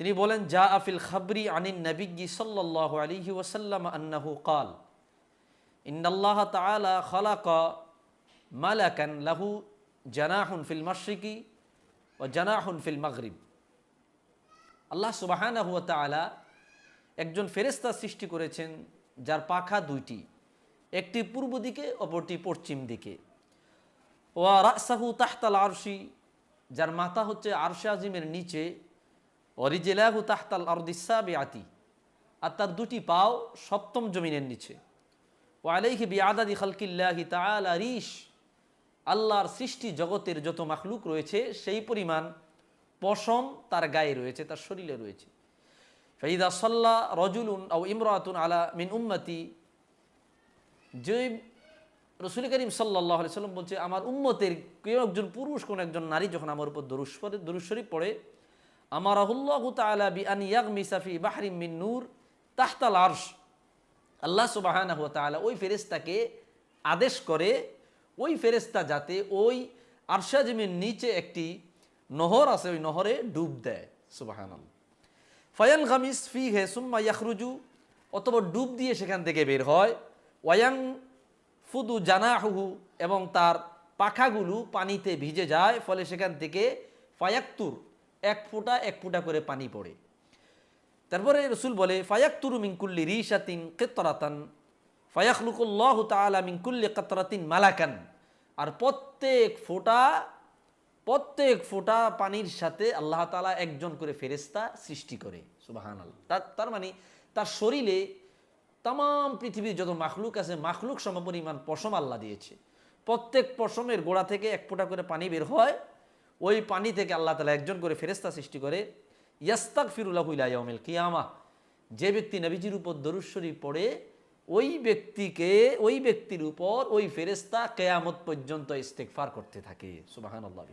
তিনি বলেন জা আফিল খাবরি আনিন নবিগি সাল্লাহ আলিহি ওসাল্লাম আন্নাহু কাল, ইন্নাল্লাহ তাআলা খালাক মালাকান লাহু জানাহুন ফিল মাশরিকি ও জানাহুন ফিল মাগরিব। আল্লাহ সুবাহানাহু তাআলা একজন ফেরেস্তা সৃষ্টি করেছেন, যার পাখা দুইটি, একটি পূর্ব দিকে, অপরটি পশ্চিম দিকে। ওয়া রাসাহু তাহতাল আরশি, যার মাথা হচ্ছে আরশে আজিমের নিচে অরিজেলাহু তাহতাল আরদিসা আতি আর তার দুটি পাও সপ্তম জমিনের নিচে। ও আলাইহি বিআদাদি খালকিল্লাহি তাআলা রিশ, আল্লাহর সৃষ্টি জগতের যত মাখলুক রয়েছে, সেই পরিমাণ পশম তার গায়ে রয়েছে, তার শরীরে রয়েছে। ফাইদা সাল্লা রজুলুন আও ইমরাতুন আলা মিন উম্মতি, যে রসুল করিম সাল্লাহ সাল্লাম বলছে, আমার উম্মতের কেউ একজন পুরুষ, কোন একজন নারী যখন আমার উপর দরুস পড়ে দরুস শরীফ পড়ে আমার আহুল্লাহ তালা বি আন ইয়াগ মিসাফি বাহরিম মিন নূর তাহতাল আল্লাহ সুবাহানা হুয়া তালা ওই ফেরেস্তাকে আদেশ করে, ওই ফেরেস্তা যাতে ওই আরশাজিমের নিচে একটি নহর আছে, ওই নহরে ডুব দেয়। সুবাহান ফয়ান গামিস ফি হে সুম্মা ইয়াখরুজু, অথবা ডুব দিয়ে সেখান থেকে বের হয়। ওয়াং ফুদু জানাহুহু, এবং তার পাখাগুলো পানিতে ভিজে যায়, ফলে সেখান থেকে ফায়াক্তুর এক ফোঁটা এক ফোঁটা করে পানি পড়ে। তারপরে রসুল বলে, ফায়াক্তুরু মিঙ্কুল্লি রিশাতিন কেতরাতান ফায়াকলুকুল্লাহ তালা মিঙ্কুল্লি কাতরাতিন মালাকান। আর প্রত্যেক ফোঁটা প্রত্যেক ফোঁটা পানির সাথে আল্লাহ তালা একজন করে ফেরেস্তা সৃষ্টি করে সুবাহান তার তার মানে তার শরীরে তাম পৃথিবীর যত মাখলুক আছে, মাখলুক সমপরিমাণ পশম আল্লাহ দিয়েছে। প্রত্যেক পশমের গোড়া থেকে এক ফোঁটা করে পানি বের হয় ওই পানি থেকে আল্লাহ তালা একজন করে ফেরেস্তা সৃষ্টি করে ইয়াস্তাক ফিরুল্লাহ ইলাইমিল কিয়ামা। যে ব্যক্তি নবীজির উপর দরুশ্বরী পড়ে, ওই ব্যক্তিকে, ওই ব্যক্তির উপর ওই ফেরেস্তা কেয়ামত পর্যন্ত ইস্তেকফার করতে থাকে। সুবাহান আল্লাহ